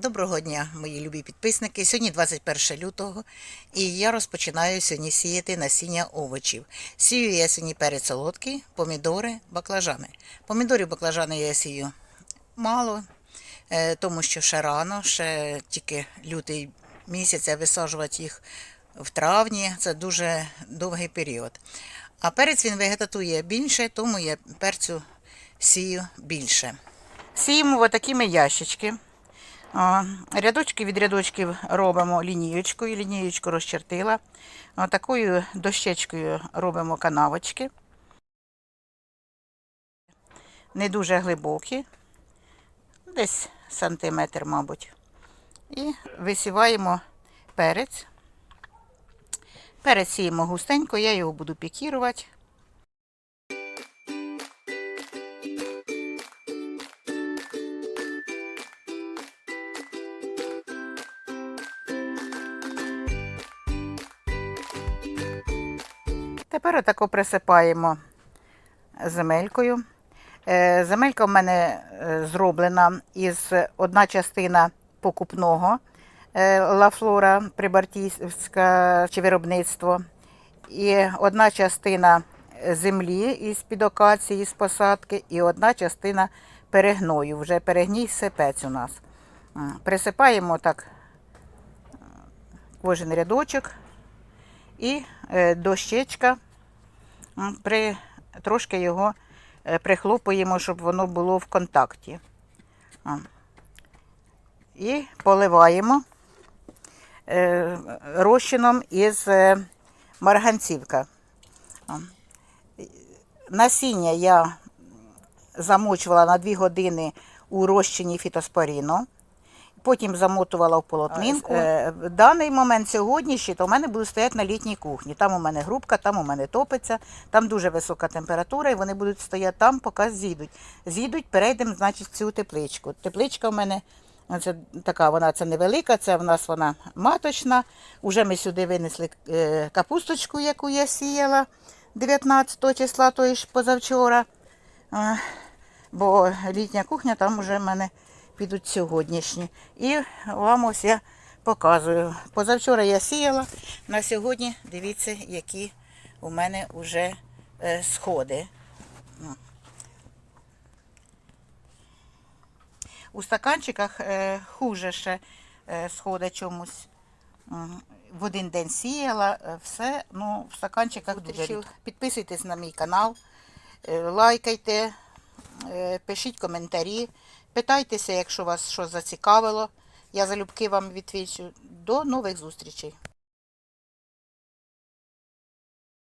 Доброго дня, мої любі підписники. Сьогодні 21 лютого, і я розпочинаю сьогодні сіяти насіння овочів. Сію я сьогодні перець солодкий, помідори, баклажани. Помідорів баклажани я сію мало, е, тому що ще рано, ще тільки лютий місяць, а висаджувати їх в травні це дуже довгий період. А перець він вегетатує більше, тому я перцю сію більше. Сіємо в такими ящички. Рядочки від рядочків робимо лінієчкою, лінієчку розчертила. Такою дощечкою робимо канавочки. Не дуже глибокі, десь сантиметр, мабуть. І висіваємо перець. Перець сіємо густенько, я його буду пікірувати. Тепер отако присипаємо земелькою. Е, Земелька в мене е, зроблена із одна частина покупного е, Лафлора Прибартійське чи виробництво, і одна частина землі із під підокації, з посадки, і одна частина перегною. Вже перегній сипець у нас. Присипаємо так кожен рядочок і дощечка. При, трошки його е, прихлопуємо, щоб воно було в контакті. І поливаємо е, розчином із е, марганцівка. Насіння я замочувала на 2 години у розчині фітоспоріну. Потім замотувала в полотнинку. Е, в даний момент сьогоднішній, то в мене будуть стояти на літній кухні. Там у мене грубка, там у мене топиться, там дуже висока температура, і вони будуть стояти там, поки зійдуть. Зійдуть, перейдемо, значить, в цю тепличку. Тепличка в мене це така, вона це невелика, це в нас вона маточна. Уже ми сюди винесли е, капусточку, яку я сіяла 19 числа, тої ж позавчора. Е, Бо літня кухня там вже в мене підуть сьогоднішні. І вам ось я показую. Позавчора я сіяла, на сьогодні дивіться, які у мене вже е, сходи. У стаканчиках е, хуже ще е, сходи чомусь. В один день сіяла, все, ну, в стаканчиках дуже рідко. Підписуйтесь на мій канал, лайкайте, пишіть коментарі, питайтеся, якщо вас щось зацікавило. Я залюбки вам відвічу. До нових зустрічей.